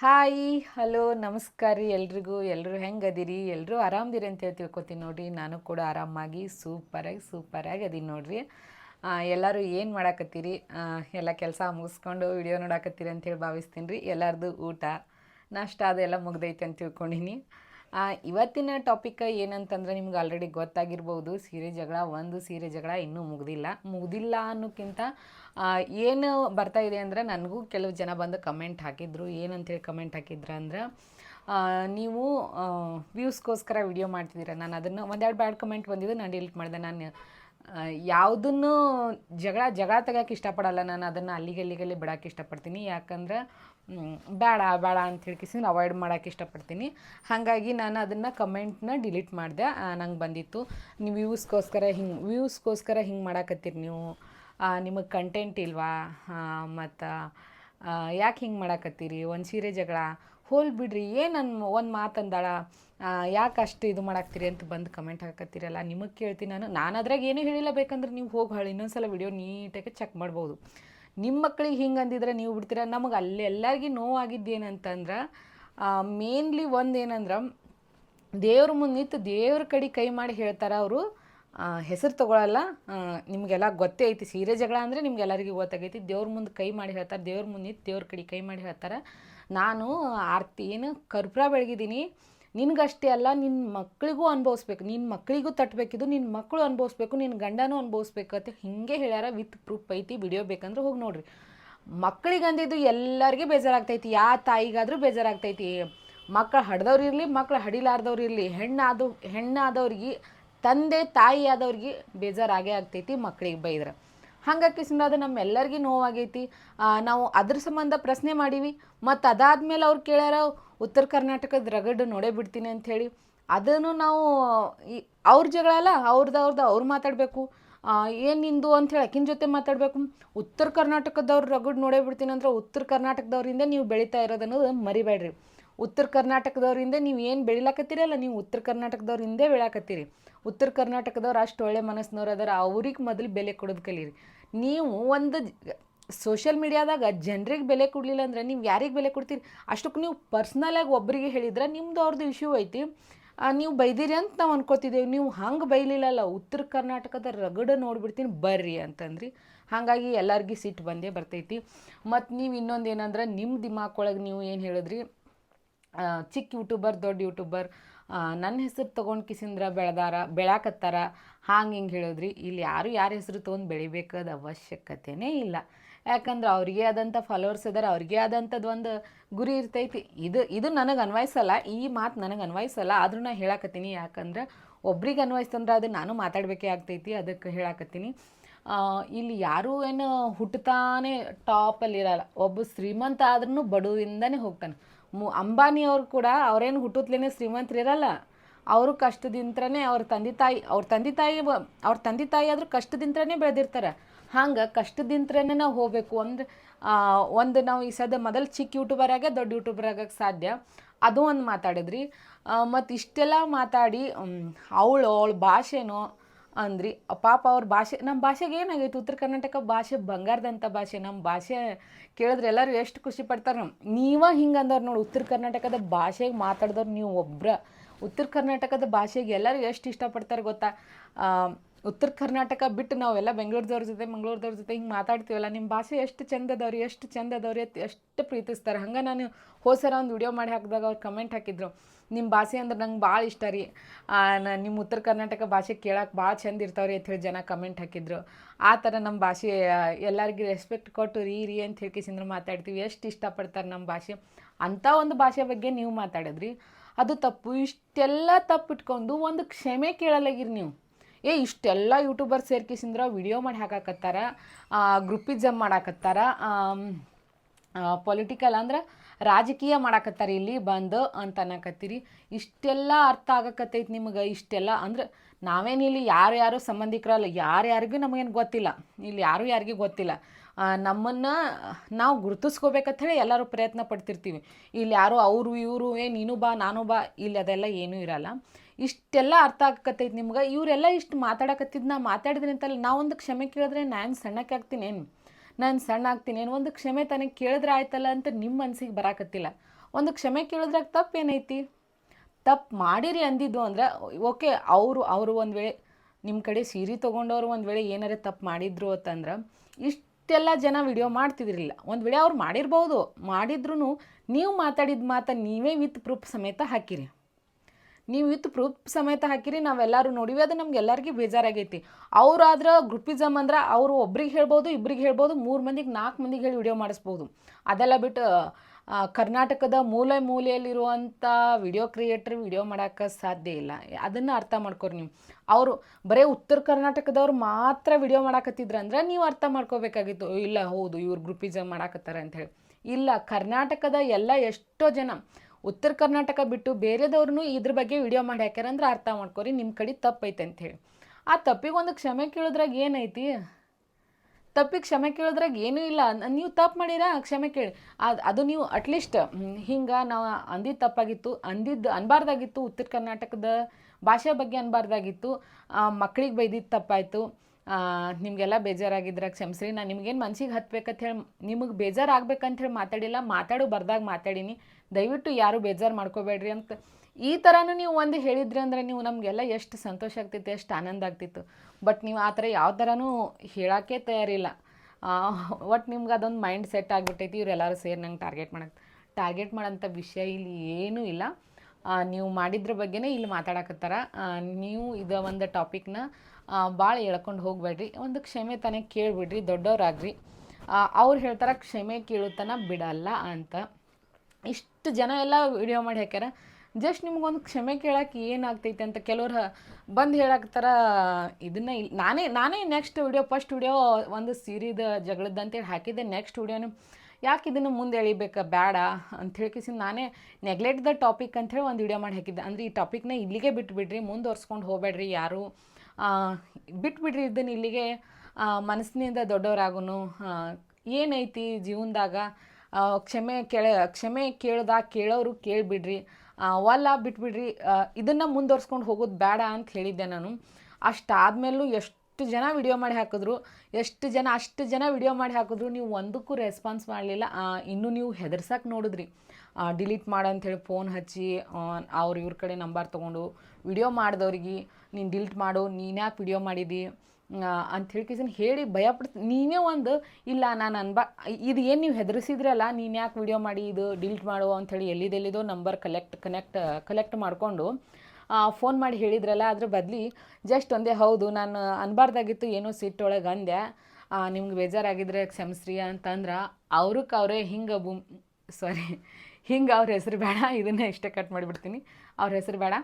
Hi hello ನಮಸ್ಕಾರ ರೀ ಎಲ್ರಿಗೂ. ಎಲ್ಲರೂ ಹೆಂಗೆ ಅದೀರಿ ಎಲ್ಲರೂ ಆರಾಮದಿರಿ ಅಂತ ಹೇಳಿ ತಿಳ್ಕೊತೀನಿ ನೋಡಿರಿ. ನಾನು ಕೂಡ ಆರಾಮಾಗಿ, ಸೂಪರಾಗಿ ಸೂಪರಾಗಿ ಅದೀನಿ ನೋಡಿರಿ. ಎಲ್ಲರೂ ಏನು ಮಾಡಾಕತ್ತೀರಿ? ಎಲ್ಲ ಕೆಲಸ ಮುಗಿಸ್ಕೊಂಡು ವಿಡಿಯೋ ನೋಡಾಕತ್ತೀರಿ ಅಂತೇಳಿ ಭಾವಿಸ್ತೀನಿ ರೀ. ಎಲ್ಲರದು ಊಟ, ನಾಷ್ಟ ಅದೆಲ್ಲ ಮುಗ್ದೈತೆ ಅಂತ ತಿಳ್ಕೊಂಡಿನಿ. ಇವತ್ತಿನ ಟಾಪಿಕ್ ಏನಂತಂದ್ರೆ ನಿಮ್ಗೆ ಆಲ್ರೆಡಿ ಗೊತ್ತಾಗಿರ್ಬೋದು, ಸೀರೆ ಜಗಳ, ಒಂದು ಸೀರೆ ಜಗಳ ಇನ್ನೂ ಮುಗ್ದಿಲ್ಲ. ಮುಗ್ದಿಲ್ಲ ಅನ್ನೋಕ್ಕಿಂತ ಏನು ಬರ್ತಾ ಇದೆ ಅಂದ್ರೆ ನನಗೂ ಕೆಲವು ಜನ ಬಂದು ಕಮೆಂಟ್ ಹಾಕಿದ್ರು. ಏನಂತೇಳಿ ಕಮೆಂಟ್ ಹಾಕಿದ್ರು ಅಂದ್ರೆ ನೀವು ವ್ಯೂಸ್ಗೋಸ್ಕರ ವಿಡಿಯೋ ಮಾಡ್ತಿದ್ದೀರ. ನಾನು ಅದನ್ನು ಒಂದೆರಡು ಬ್ಯಾಡ್ ಕಮೆಂಟ್ ಬಂದಿದ್ದು ನಾನು ಡಿಲೀಟ್ ಮಾಡಿದೆ. ನಾನು ಯಾವುದನ್ನು ಜಗಳ ಜಗಳ ತೆಗೋಕೆ ಇಷ್ಟಪಡಲ್ಲ. ನಾನು ಅದನ್ನು ಅಲ್ಲಿಗೆ ಅಲ್ಲಿಗೆ ಬಿಡೋಕ್ಕೆ ಇಷ್ಟಪಡ್ತೀನಿ. ಯಾಕಂದ್ರೆ ಬೇಡ ಬೇಡ ಅಂತ ಹೇಳ್ಕಿಸಿ ಅವಾಯ್ಡ್ ಮಾಡೋಕ್ಕೆ ಇಷ್ಟಪಡ್ತೀನಿ. ಹಾಗಾಗಿ ನಾನು ಅದನ್ನು ಕಮೆಂಟ್ನ ಡಿಲೀಟ್ ಮಾಡಿದೆ. ನಂಗೆ ಬಂದಿತ್ತು. ನೀವು ವ್ಯೂಸ್ಗೋಸ್ಕರ ಹಿಂಗೆ ವ್ಯೂಸ್ಗೋಸ್ಕರ ಹಿಂಗೆ ಮಾಡಾಕತ್ತೀರಿ ನೀವು? ನಿಮಗೆ ಕಂಟೆಂಟ್ ಇಲ್ವಾ? ಮತ್ತು ಯಾಕೆ ಹಿಂಗೆ ಮಾಡಾಕತ್ತೀರಿ? ಒಂದು ಸೀರೆ ಜಗಳ? ಹೋಲ್ ಬಿಡ್ರಿ, ಏನು ನನ್ನ ಒಂದು ಅಂದಾಳ ಯಾಕೆ ಅಷ್ಟು ಇದು ಮಾಡಾಕ್ತೀರಿ ಅಂತ ಬಂದು ಕಮೆಂಟ್ ಹಾಕತ್ತೀರಲ್ಲ, ನಿಮಗೆ ಕೇಳ್ತೀನಿ ನಾನು. ನಾನು ಅದ್ರಾಗ ಏನೂ ಹೇಳಿಲ್ಲ ಬೇಕಂದ್ರೆ ನೀವು ಹೋಗಿ ಹೊಳಿ ಇನ್ನೊಂದು ಸಲ ವಿಡಿಯೋ ನೀಟಾಗಿ ಚೆಕ್ ಮಾಡ್ಬೋದು. ನಿಮ್ಮ ಮಕ್ಳಿಗೆ ಹಿಂಗೆ ಅಂದಿದ್ರೆ ನೀವು ಬಿಡ್ತೀರ? ನಮಗೆ ಅಲ್ಲಿ ಎಲ್ಲರಿಗೂ ನೋವಾಗಿದ್ದೇನಂತಂದ್ರೆ ಮೇನ್ಲಿ ಒಂದು ಏನಂದ್ರೆ ದೇವ್ರ ಮುಂದೆ ನಿಂತು ದೇವ್ರ ಕಡೆ ಕೈ ಮಾಡಿ ಹೇಳ್ತಾರೆ ಅವರು. ಹೆಸರು ತೊಗೊಳಲ್ಲ. ನಿಮಗೆಲ್ಲ ಗೊತ್ತೇ ಐತಿ. ಸೀರೆ ಜಗಳ ಅಂದರೆ ನಿಮ್ಗೆಲ್ಲರಿಗೂ ಗೊತ್ತಾಗೈತಿ. ದೇವ್ರ ಮುಂದೆ ಕೈ ಮಾಡಿ ಹೇಳ್ತಾರೆ, ದೇವ್ರ ಮುಂದೆ ನಿಂತು ದೇವ್ರ ಕಡೆ ಕೈ ಮಾಡಿ ಹೇಳ್ತಾರೆ. ನಾನು ಆರ್ತಿ ಏನು ಕರ್ಪೂರ ಬೆಳಗಿದ್ದೀನಿ ನಿನಗಷ್ಟೇ ಅಲ್ಲ ನಿನ್ನ ಮಕ್ಕಳಿಗೂ ಅನುಭವಿಸ್ಬೇಕು. ನಿನ್ನ ಮಕ್ಕಳಿಗೂ ತಟ್ಟಬೇಕಿದು ನಿನ್ನ ಮಕ್ಕಳು ಅನುಭವಿಸ್ಬೇಕು ನಿನ್ನ ಗಂಡನೂ ಅನುಭವಿಸ್ಬೇಕು ಅಂತ ಹಿಂಗೆ ಹೇಳ್ಯಾರ ವಿತ್ ಪ್ರೂಫ್ ಐತಿ, ವಿಡಿಯೋ ಬೇಕಂದ್ರೆ ಹೋಗಿ ನೋಡ್ರಿ. ಮಕ್ಕಳಿಗೆ ಅಂದಿದ್ದು ಎಲ್ಲರಿಗೆ ಬೇಜಾರಾಗ್ತೈತಿ ಯಾವ ತಾಯಿಗಾದರೂ ಬೇಜಾರಾಗ್ತೈತಿ. ಮಕ್ಕಳು ಹಡ್ದವ್ರು ಇರಲಿ ಮಕ್ಕಳು ಹಡಿಲಾರ್ದವ್ರು ಇರಲಿ, ಹೆಣ್ಣಾದ, ಹೆಣ್ಣಾದವ್ರಿಗೆ, ತಂದೆ ತಾಯಿ ಆದವ್ರಿಗೆ ಬೇಜಾರಾಗೇ ಆಗ್ತೈತಿ ಮಕ್ಕಳಿಗೆ ಬೈದ್ರೆ. ಹಂಗಾಗಿ ಅದು ನಮ್ಮೆಲ್ಲರಿಗೂ ನೋವಾಗೈತಿ. ನಾವು ಅದ್ರ ಸಂಬಂಧ ಪ್ರಶ್ನೆ ಮಾಡೀವಿ. ಮತ್ತು ಅದಾದ್ಮೇಲೆ ಅವ್ರು ಕೇಳ್ಯಾರ, ಉತ್ತರ ಕರ್ನಾಟಕದ ರಗಡ್ ನೋಡೇ ಬಿಡ್ತೀನಿ ಅಂಥೇಳಿ ಅದನ್ನು ನಾವು, ಈ, ಅವ್ರ ಜಗಳ ಅಲ್ಲ ಅವ್ರದ್ದು ಅವ್ರದ್ದು ಅವ್ರು ಮಾತಾಡಬೇಕು. ಏನು ನಿಂದು? ಅಂಥೇಳಿ ಅಕ್ಕಿನ ಜೊತೆ ಮಾತಾಡಬೇಕು. ಉತ್ತರ ಕರ್ನಾಟಕದವ್ರು ರಗಡ್ ನೋಡೇ ಬಿಡ್ತೀನಿ ಅಂದ್ರೆ ಉತ್ತರ ಕರ್ನಾಟಕದವ್ರಿಂದ ನೀವು ಬೆಳೀತಾ ಇರೋದನ್ನು ಮರಿಬೇಡ್ರಿ. ಉತ್ತರ ಕರ್ನಾಟಕದವ್ರಿಂದ ನೀವು ಏನು ಬೆಳಿಲಾಕತ್ತೀರಲ್ಲ ನೀವು ಉತ್ತರ ಕರ್ನಾಟಕದವ್ರಿಂದೇ ಬೆಳಾಕತ್ತೀರಿ. ಉತ್ತರ ಕರ್ನಾಟಕದವ್ರು ಅಷ್ಟು ಒಳ್ಳೆ ಮನಸ್ಸಿನವ್ರು ಅದಾರ, ಅವ್ರಿಗೆ ಮೊದಲು ಬೆಲೆ ಕೊಡೋದು ಕಲೀರಿ. ನೀವು ಒಂದು ಸೋಷಿಯಲ್ ಮೀಡಿಯಾದಾಗ ಜನರಿಗೆ ಬೆಲೆ ಕೊಡಲಿಲ್ಲ ಅಂದ್ರೆ ನೀವು ಯಾರಿಗೆ ಬೆಲೆ ಕೊಡ್ತೀರಿ? ಅಷ್ಟಕ್ಕೆ ನೀವು ಪರ್ಸ್ನಲಾಗಿ ಒಬ್ಬರಿಗೆ ಹೇಳಿದ್ರೆ ನಿಮ್ಮದು ಅವ್ರದ್ದು ಇಶ್ಯೂ ಐತಿ. ನೀವು ಬೈದಿರಿ ಅಂತ ನಾವು ಅನ್ಕೋತಿದ್ದೇವೆ ನೀವು ಹಂಗೆ ಬೈಲಿಲ್ಲಲ್ಲ, ಉತ್ತರ ಕರ್ನಾಟಕದ ರಗಡ ನೋಡ್ಬಿಡ್ತೀನಿ, ಬರ್ರಿ ಅಂತಂದ್ರಿ. ಹಾಗಾಗಿ ಎಲ್ಲರಿಗೂ ಸಿಟ್ಟು ಬಂದೇ ಬರ್ತೈತಿ. ಮತ್ತು ನೀವು ಇನ್ನೊಂದು ಏನಂದ್ರೆ ನಿಮ್ಮ ದಿಮಾಕೊಳಗೆ ನೀವು ಏನು ಹೇಳಿದ್ರಿ? ಚಿಕ್ಕ ಯೂಟ್ಯೂಬರ್ ದೊಡ್ಡ ಯೂಟ್ಯೂಬರ್ ನನ್ನ ಹೆಸರು ತೊಗೊಂಡು ಕಿಸಿಂದ್ರ ಬೆಳೆದಾರ ಬೆಳಾಕತ್ತಾರ ಹಾಂಗೆ ಹಿಂಗೆ ಹೇಳಿದ್ರಿ. ಇಲ್ಲಿ ಯಾರು ಯಾರ ಹೆಸರು ತೊಗೊಂಡು ಬೆಳಿಬೇಕಾದ ಅವಶ್ಯಕತೆನೇ ಇಲ್ಲ. ಯಾಕಂದ್ರೆ ಅವ್ರಿಗೆ ಆದಂಥ ಫಾಲೋವರ್ಸ್ ಇದಾರೆ, ಅವ್ರಿಗೆ ಆದಂಥದ್ದು ಒಂದು ಗುರಿ ಇರ್ತೈತಿ. ಇದು ಇದು ನನಗೆ ಅನ್ವಯಿಸಲ್ಲ, ಈ ಮಾತು ನನಗೆ ಅನ್ವಯಿಸಲ್ಲ. ಆದರೂ ನಾನು ಹೇಳಾಕತ್ತೀನಿ. ಯಾಕಂದ್ರೆ ಒಬ್ರಿಗೆ ಅನ್ವಯಿಸ್ತಂದ್ರೆ ಅದು ನಾನು ಮಾತಾಡಬೇಕೇ ಆಗ್ತೈತಿ, ಅದಕ್ಕೆ ಹೇಳಾಕತ್ತೀನಿ. ಇಲ್ಲಿ ಯಾರೂ ಏನು ಹುಟ್ಟುತ್ತಾನೆ ಟಾಪಲ್ಲಿರಲ್ಲ ಒಬ್ಬ ಶ್ರೀಮಂತ ಆದ್ರೂ ಬಡವಿಂದನೇ ಹೋಗ್ತಾನೆ. ಮು ಅಂಬಾನಿ ಅವರು ಕೂಡ ಅವ್ರೇನು ಹುಟ್ಟುತ್ತಲೇ ಶ್ರೀಮಂತರು ಇರಲ್ಲ ಅವರು ಕಷ್ಟದಿಂತ್ರನೇ ಅವ್ರ ತಂದೆ ತಾಯಿ, ಅವ್ರ ತಂದೆ ತಾಯಿ ಅವ್ರ ತಂದೆ ತಾಯಿ ಆದರೂ ಕಷ್ಟದಿಂತ್ರನೇ ಬೆಳೆದಿರ್ತಾರೆ. ಹಂಗೆ ಕಷ್ಟದಿಂತ್ರನೇ ನಾವು ಹೋಗಬೇಕು. ಅಂದ್ರೆ ಒಂದು ನಾವು ಈ ಸದ್ಯ ಮೊದಲು ಚಿಕ್ಕ ಯೂಟ್ಯೂಬರ್ ಆಗ ದೊಡ್ಡ ಯೂಟ್ಯೂಬರ್ ಆಗಕ್ಕೆ ಸಾಧ್ಯ? ಅದು ಒಂದು ಮಾತಾಡಿದ್ರಿ. ಮತ್ತು ಇಷ್ಟೆಲ್ಲ ಮಾತಾಡಿ ಅವಳು, ಅವಳ ಭಾಷೆನೋ ಅಂದ್ರಿ. ಪಾಪ ಅವ್ರ ಭಾಷೆ ನಮ್ಮ ಭಾಷೆಗೆ ಏನಾಗೈತೆ? ಉತ್ತರ ಕರ್ನಾಟಕ ಭಾಷೆ ಬಂಗಾರದಂಥ ಭಾಷೆ ನಮ್ಮ ಭಾಷೆ ಕೇಳಿದ್ರೆ ಎಲ್ಲರೂ ಎಷ್ಟು ಖುಷಿ ಪಡ್ತಾರೆ ನೀವ ಹಿಂಗೆ ಅಂದವ್ರು ನೋಡಿ, ಉತ್ತರ ಕರ್ನಾಟಕದ ಭಾಷೆಗೆ ಮಾತಾಡಿದವ್ರು ನೀವು ಒಬ್ಬರ ಉತ್ತರ ಕರ್ನಾಟಕದ ಭಾಷೆಗೆ ಎಲ್ಲರೂ ಎಷ್ಟು ಇಷ್ಟಪಡ್ತಾರೆ ಗೊತ್ತಾ? ಉತ್ತರ ಕರ್ನಾಟಕ ಬಿಟ್ಟು ನಾವೆಲ್ಲ ಬೆಂಗಳೂರದವ್ರ ಜೊತೆ, ಮಂಗಳೂರದವ್ರ ಜೊತೆ ಹಿಂಗೆ ಮಾತಾಡ್ತೀವಲ್ಲ ನಿಮ್ಮ ಭಾಷೆ ಎಷ್ಟು ಚಂದ ಎಷ್ಟು ಚಂದ ಅದಾವ್ರಿ ಅಂತ ಎಷ್ಟು ಪ್ರೀತಿಸ್ತಾರೆ. ಹಂಗೆ ನಾನು ಹೋದ ಒಂದು ವಿಡಿಯೋ ಮಾಡಿ ಹಾಕಿದಾಗ ಅವ್ರು ಕಮೆಂಟ್ ಹಾಕಿದ್ರು. ನಿಮ್ಮ ಭಾಷೆ ಅಂದ್ರೆ ನಂಗೆ ಭಾಳ ಇಷ್ಟ ರೀ. ನಿಮ್ಮ ಉತ್ತರ ಕರ್ನಾಟಕ ಭಾಷೆ ಕೇಳಕ್ಕೆ ಭಾಳ ಚಂದ ಇರ್ತಾವ್ರಿ ಅಂತ ಹೇಳಿ ಜನ ಕಮೆಂಟ್ ಹಾಕಿದ್ರು. ಆ ಥರ ನಮ್ಮ ಭಾಷೆ ಎಲ್ಲರಿಗೂ ರೆಸ್ಪೆಕ್ಟ್ ಕೊಟ್ಟು ರೀ ರೀ ಅಂತ ಹೇಳ್ಕೇಸಿಂದ್ರೆ ಮಾತಾಡ್ತೀವಿ. ಎಷ್ಟು ಇಷ್ಟಪಡ್ತಾರೆ ನಮ್ಮ ಭಾಷೆ? ಅಂಥ ಒಂದು ಭಾಷೆ ಬಗ್ಗೆ ನೀವು ಮಾತಾಡಿದ್ರಿ. ಅದು ತಪ್ಪು. ಇಷ್ಟೆಲ್ಲ ತಪ್ಪು ಇಟ್ಕೊಂಡು ಒಂದು ಕ್ಷಮೆ ಕೇಳಲಾಗಿರಿ ನೀವು. ಏ, ಇಷ್ಟೆಲ್ಲ ಯೂಟ್ಯೂಬರ್ ಸೇರ್ಕಿಸಿಂದ್ರೆ ವಿಡಿಯೋ ಮಾಡಿ ಹಾಕಾಕತ್ತಾರ ಜಮ್ ಮಾಡಾಕತ್ತಾರ ಪೊಲಿಟಿಕಲ್ ಅಂದ್ರೆ ರಾಜಕೀಯ ಮಾಡಾಕತ್ತಾರ ಇಲ್ಲಿ ಬಂದು ಅಂತ ಅನ್ನಕತ್ತೀರಿ. ಇಷ್ಟೆಲ್ಲ ಅರ್ಥ ಆಗಕತ್ತೈತಿ ನಿಮಗೆ ಇಷ್ಟೆಲ್ಲ. ಅಂದ್ರೆ ನಾವೇನು ಇಲ್ಲಿ ಯಾರು ಯಾರು ಸಂಬಂಧಿಕರಲ್ಲ ಯಾರ್ಯಾರಿಗೂ ನಮಗೇನು ಗೊತ್ತಿಲ್ಲ. ಇಲ್ಲಿ ಯಾರು ಯಾರಿಗೂ ಗೊತ್ತಿಲ್ಲ. ನಮ್ಮನ್ನು ನಾವು ಗುರುತಿಸ್ಕೋಬೇಕಂತ ಹೇಳಿ ಎಲ್ಲರೂ ಪ್ರಯತ್ನ ಪಡ್ತಿರ್ತೀವಿ. ಇಲ್ಲಿ ಯಾರು ಅವರು, ಇವರು, ಏ, ನೀನು ಬಾ, ನಾನು ಬಾ, ಇಲ್ಲಿ ಅದೆಲ್ಲ ಏನೂ ಇರಲ್ಲ. ಇಷ್ಟೆಲ್ಲ ಅರ್ಥ ಆಗಕತ್ತೈತಿ ನಿಮ್ಗೆ. ಇವರೆಲ್ಲ ಇಷ್ಟು ಮಾತಾಡಕತ್ತಿದ್ದು ನಾ ಮಾತಾಡಿದ್ರಿ ಅಂತಲ್ಲ ನಾವೊಂದು ಕ್ಷಮೆ ಕೇಳಿದ್ರೆ ನಾನು ಸಣ್ಣಕ್ಕೆ ಆಗ್ತೀನಿ ಏನು? ನಾನು ಸಣ್ಣ ಆಗ್ತೀನಿ. ಏನು ಒಂದು ಕ್ಷಮೆ ತನಗೆ ಕೇಳಿದ್ರೆ ಆಯ್ತಲ್ಲ ಅಂತ ನಿಮ್ಮ ಮನಸ್ಸಿಗೆ ಬರಾಕತ್ತಿಲ್ಲ. ಒಂದು ಕ್ಷಮೆ ಕೇಳಿದ್ರಾಗ ತಪ್ಪೇನೈತಿ? ತಪ್ಪು ಮಾಡಿರಿ ಅಂದಿದ್ದು ಅಂದ್ರೆ, ಓಕೆ, ಅವರು ಅವರು ಒಂದು ವೇಳೆ ನಿಮ್ಮ ಕಡೆ ಸೀರೆ ತೊಗೊಂಡವರು ಒಂದು ವೇಳೆ ಏನಾರೇ ತಪ್ಪು ಮಾಡಿದ್ರು ಅಂತಂದ್ರೆ, ಇಷ್ಟೆಲ್ಲ ಜನ ವಿಡಿಯೋ ಮಾಡ್ತಿದ್ರಿಲ್ಲ. ಒಂದು ವೇಳೆ ಅವ್ರು ಮಾಡಿರ್ಬೋದು. ಮಾಡಿದ್ರೂ ನೀವು ಮಾತಾಡಿದ ಮಾತ ನೀವೇ ವಿತ್ ಪ್ರೂಫ್ ಸಮೇತ ಹಾಕಿರಿ. ನೀವು ಇತ್ತು ಪ್ರೂಫ್ ಸಮೇತ ಹಾಕಿರಿ ನಾವೆಲ್ಲರೂ ನೋಡಿವಿ, ಅದು ನಮ್ಗೆ ಎಲ್ಲರಿಗೂ ಬೇಜಾರಾಗೈತಿ. ಅವ್ರಾದ್ರೆ ಗ್ರೂಪಿಸಮ್ ಅಂದ್ರೆ ಅವರು ಒಬ್ರಿಗೆ ಹೇಳ್ಬೋದು, ಇಬ್ರಿಗೆ ಹೇಳ್ಬೋದು, ಮೂರು ಮಂದಿಗೆ ನಾಲ್ಕು ಮಂದಿಗೆ ಹೇಳಿ ವಿಡಿಯೋ ಮಾಡಿಸ್ಬೋದು. ಅದೆಲ್ಲ ಬಿಟ್ಟು ಕರ್ನಾಟಕದ ಮೂಲೆ ಮೂಲೆಯಲ್ಲಿರುವಂಥ ವಿಡಿಯೋ ಕ್ರಿಯೇಟರ್ ವಿಡಿಯೋ ಮಾಡೋಕ್ಕೆ ಸಾಧ್ಯ ಇಲ್ಲ. ಅದನ್ನು ಅರ್ಥ ಮಾಡ್ಕೊರಿ ನೀವು. ಅವರು ಬರೀ ಉತ್ತರ ಕರ್ನಾಟಕದವ್ರು ಮಾತ್ರ ವಿಡಿಯೋ ಅಂದ್ರೆ ನೀವು ಅರ್ಥ ಮಾಡ್ಕೋಬೇಕಾಗಿತ್ತು. ಇಲ್ಲ, ಹೌದು, ಇವ್ರು ಗ್ರೂಪಿಸಮ್ ಮಾಡಾಕತ್ತಾರೆ ಅಂತ ಹೇಳಿ. ಇಲ್ಲ, ಕರ್ನಾಟಕದ ಎಲ್ಲ ಎಷ್ಟೋ ಜನ ಉತ್ತರ ಕರ್ನಾಟಕ ಬಿಟ್ಟು ಬೇರೆದವ್ರು ಇದ್ರ ಬಗ್ಗೆ ವಿಡಿಯೋ ಮಾಡಿ ಹಾಕ್ಯಾರ ಅಂದ್ರೆ ಅರ್ಥ ಮಾಡ್ಕೊರಿ ನಿಮ್ಮ ಕಡೆ ತಪ್ಪೈತೆ ಹೇಳಿ. ಆ ತಪ್ಪಿಗೆ ಒಂದು ಕ್ಷಮೆ ಕೇಳಿದ್ರಾಗ ಏನೈತಿ? ತಪ್ಪಿಗೆ ಕ್ಷಮೆ ಕೇಳಿದ್ರಾಗ ಏನೂ ಇಲ್ಲ. ನೀವು ತಪ್ಪು ಮಾಡಿರಾ? ಕ್ಷಮೆ ಕೇಳಿ. ಅದು ಅದು ನೀವು ಅಟ್ಲೀಸ್ಟ್ ಹಿಂಗೆ ನಾವು ಅಂದಿದ್ದು ತಪ್ಪಾಗಿತ್ತು ಅಂದಿದ್ದು ಅನ್ಬಾರ್ದಾಗಿತ್ತು, ಉತ್ತರ ಕರ್ನಾಟಕದ ಭಾಷೆ ಬಗ್ಗೆ ಅನ್ಬಾರ್ದಾಗಿತ್ತು ಮಕ್ಕಳಿಗೆ ಬೈದಿದ್ದು ತಪ್ಪಾಯಿತು ನಿಮಗೆಲ್ಲ ಬೇಜಾರಾಗಿದ್ರಾಗ ಕ್ಷಮಿಸ್ರಿ ನಾನು ನಿಮ್ಗೇನು ಮನ್ಸಿಗೆ ಹತ್ಬೇಕಂತ ಹೇಳಿ, ನಿಮಗೆ ಬೇಜಾರಾಗಬೇಕಂತ ಹೇಳಿ ಮಾತಾಡಿಲ್ಲ, ಮಾತಾಡು ಬರ್ದಾಗ ಮಾತಾಡೀನಿ. ದಯವಿಟ್ಟು ಯಾರು ಬೇಜಾರು ಮಾಡ್ಕೋಬೇಡ್ರಿ ಅಂತ. ಈ ಥರನೂ ನೀವು ಒಂದು ಹೇಳಿದ್ರಿ ಅಂದ್ರೆ ನೀವು ನಮಗೆಲ್ಲ ಎಷ್ಟು ಸಂತೋಷ ಆಗ್ತಿತ್ತು, ಎಷ್ಟು ಆನಂದ ಆಗ್ತಿತ್ತು. ಬಟ್ ನೀವು ಆ ಥರ ಯಾವ ಥರನೂ ಹೇಳೋಕ್ಕೆ ತಯಾರಿಲ್ಲ. ಒಟ್ಟು ನಿಮ್ಗೆ ಅದೊಂದು ಮೈಂಡ್ ಸೆಟ್ ಆಗಿಬಿಟ್ಟೈತಿ, ಇವರೆಲ್ಲರೂ ಸೇರಿ ನಂಗೆ ಟಾರ್ಗೆಟ್ ಮಾಡೋಕ್ಕೆ ಟಾರ್ಗೆಟ್ ಮಾಡೋಂಥ ವಿಷಯ ಇಲ್ಲಿ ಏನೂ ಇಲ್ಲ. ನೀವು ಮಾಡಿದ್ರ ಬಗ್ಗೆನೇ ಇಲ್ಲಿ ಮಾತಾಡಕತ್ತಾರ. ನೀವು ಇದು ಒಂದು ಟಾಪಿಕ್ನ ಭಾಳ ಹೇಳ್ಕೊಂಡು ಹೋಗಬೇಡ್ರಿ. ಒಂದು ಕ್ಷಮೆ ತಾನೇ ಕೇಳಿಬಿಡ್ರಿ, ದೊಡ್ಡವರಾಗ್ರಿ. ಅವ್ರು ಹೇಳ್ತಾರೆ, ಕ್ಷಮೆ ಕೇಳುತ್ತನ ಬಿಡಲ್ಲ ಅಂತ. ಇಷ್ಟು ಜನ ಎಲ್ಲ ವಿಡಿಯೋ ಮಾಡಿ ಹಾಕ್ಯಾರ. ಜಸ್ಟ್ ನಿಮ್ಗೊಂದು ಕ್ಷಮೆ ಕೇಳಕ್ಕೆ ಏನಾಗ್ತೈತೆ ಅಂತ ಕೆಲವ್ರು ಬಂದು ಹೇಳಾಕ್ತಾರ ಇದನ್ನ ಇಲ್ಲಿ ನಾನೇ ನಾನೇ ನೆಕ್ಸ್ಟ್ ವಿಡಿಯೋ ಫಸ್ಟ್ ವಿಡಿಯೋ ಒಂದು ಸೀರಿದ ಜಗಳದ್ದು ಅಂತೇಳಿ ಹಾಕಿದ್ದೆ. ನೆಕ್ಸ್ಟ್ ವಿಡಿಯೋನು ಯಾಕೆ ಇದನ್ನು ಮುಂದೆ ಎಳಿಬೇಕಾ ಬೇಡ ಅಂತ ಹೇಳ್ಕಿಸಿ ನಾನೇ ನೆಗ್ಲೆಕ್ಟ್ ದ ಟಾಪಿಕ್ ಅಂಥೇಳಿ ಒಂದು ವಿಡಿಯೋ ಮಾಡಿ ಹಾಕಿದ್ದೆ. ಅಂದರೆ ಈ ಟಾಪಿಕ್ನ ಇಲ್ಲಿಗೆ ಬಿಟ್ಬಿಡ್ರಿ ಮುಂದುವರ್ಸ್ಕೊಂಡು ಹೋಗಬೇಡ್ರಿ ಯಾರು. ಬಿಟ್ಬಿಡ್ರಿ ಇದನ್ನು ಇಲ್ಲಿಗೆ. ಮನಸ್ಸಿನಿಂದ ದೊಡ್ಡವರಾಗೂ ಏನೈತಿ ಜೀವನದಾಗ? ಕ್ಷಮೆ ಕೇಳ, ಕ್ಷಮೆ ಕೇಳ್ದ ಕೇಳೋರು ಕೇಳಿಬಿಡ್ರಿ. ಒಲ್ಲ ಬಿಟ್ಬಿಡ್ರಿ. ಇದನ್ನು ಮುಂದುವರ್ಸ್ಕೊಂಡು ಹೋಗೋದು ಬೇಡ ಅಂತ ಹೇಳಿದ್ದೆ ನಾನು. ಅಷ್ಟಾದಮೇಲೂ ಎಷ್ಟು ಜನ ವಿಡಿಯೋ ಮಾಡಿ ಹಾಕಿದ್ರು, ಎಷ್ಟು ಜನ, ಅಷ್ಟು ಜನ ವಿಡಿಯೋ ಮಾಡಿ ಹಾಕಿದ್ರು, ನೀವು ಒಂದಕ್ಕೂ ರೆಸ್ಪಾನ್ಸ್ ಮಾಡಲಿಲ್ಲ. ಇನ್ನೂ ನೀವು ಹೆದರ್ಸಕ್ಕೆ ನೋಡಿದ್ರಿ. ಡಿಲೀಟ್ ಮಾಡು ಅಂಥೇಳಿ ಫೋನ್ ಹಚ್ಚಿ ಅವ್ರು ಇವ್ರ ಕಡೆ ನಂಬರ್ ತೊಗೊಂಡು, ವಿಡಿಯೋ ಮಾಡಿದವ್ರಿಗೆ, ನೀನು ಡಿಲೀಟ್ ಮಾಡು ನೀನು ವಿಡಿಯೋ ಮಾಡಿದಿ? ಅಂತ ಹೇಳ್ಕಿಸಿನ ಹೇಳಿ ಭಯಪಡ್ ನೀವೇ ಒಂದು, ಇಲ್ಲ ನಾನು ಅನ್ಬಾ ಇದು ಏನು ನೀವು ಹೆದರಿಸಿದ್ರಲ್ಲ ನೀನು ಯಾಕೆ ವಿಡಿಯೋ ಮಾಡಿ ಇದು ಡಿಲೀಟ್ ಮಾಡು ಅಂಥೇಳಿ ಎಲ್ಲಿದೆಲ್ಲಿದೋ ನಂಬರ್ ಕಲೆಕ್ಟ್ ಕನೆಕ್ಟ್ ಕಲೆಕ್ಟ್ ಮಾಡಿಕೊಂಡು ಫೋನ್ ಮಾಡಿ ಹೇಳಿದ್ರಲ್ಲ, ಅದ್ರ ಬದಲಿ ಜಸ್ಟ್ ಒಂದೇ, ಹೌದು, ನಾನು ಅನ್ಬಾರ್ದಾಗಿತ್ತು, ಏನೋ ಸಿಟ್ಟೊಳಗೆ ಅಂದೆ. ನಿಮ್ಗೆ ಬೇಜಾರಾಗಿದ್ರೆ ಕ್ಷಮಿಸ್ರಿ ಅಂತಂದ್ರೆ ಅವ್ರಕ್ಕೆ ಅವರೇ ಹಿಂಗೆ ಬುಮ್ ಸಾರಿ ಹಿಂಗೆ ಅವ್ರ ಹೆಸರು ಬೇಡ, ಇದನ್ನೇ ಇಷ್ಟೇ ಕಟ್ ಮಾಡಿಬಿಡ್ತೀನಿ. ಅವ್ರ ಹೆಸರು ಬೇಡ.